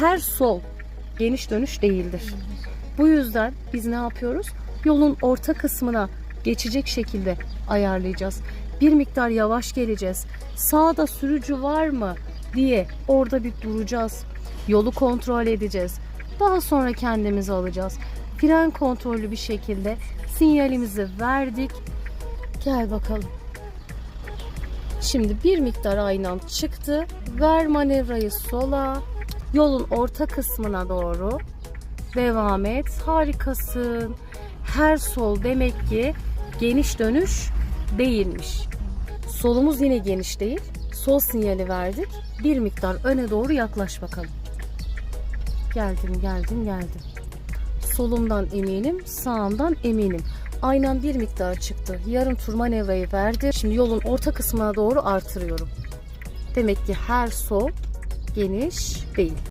her sol geniş dönüş değildir. Bu yüzden biz ne yapıyoruz? Yolun orta kısmına geçecek şekilde ayarlayacağız. Bir miktar yavaş geleceğiz. Sağda sürücü var mı diye orada bir duracağız. Yolu kontrol edeceğiz. Daha sonra kendimizi alacağız. Fren kontrollü bir şekilde sinyalimizi verdik. Gel bakalım. Şimdi bir miktar aynan çıktı. Ver manevrayı sola. Yolun orta kısmına doğru. Devam et. Harikasın. Her sol demek ki geniş dönüş değilmiş. Solumuz yine geniş değil. Sol sinyali verdik. Bir miktar öne doğru yaklaş bakalım. Geldim, geldim, geldim. Solumdan eminim, sağımdan eminim. Aynen bir miktar çıktı. Yarım tur manevrayı verdi. Şimdi yolun orta kısmına doğru artırıyorum. Demek ki her sol geniş değil.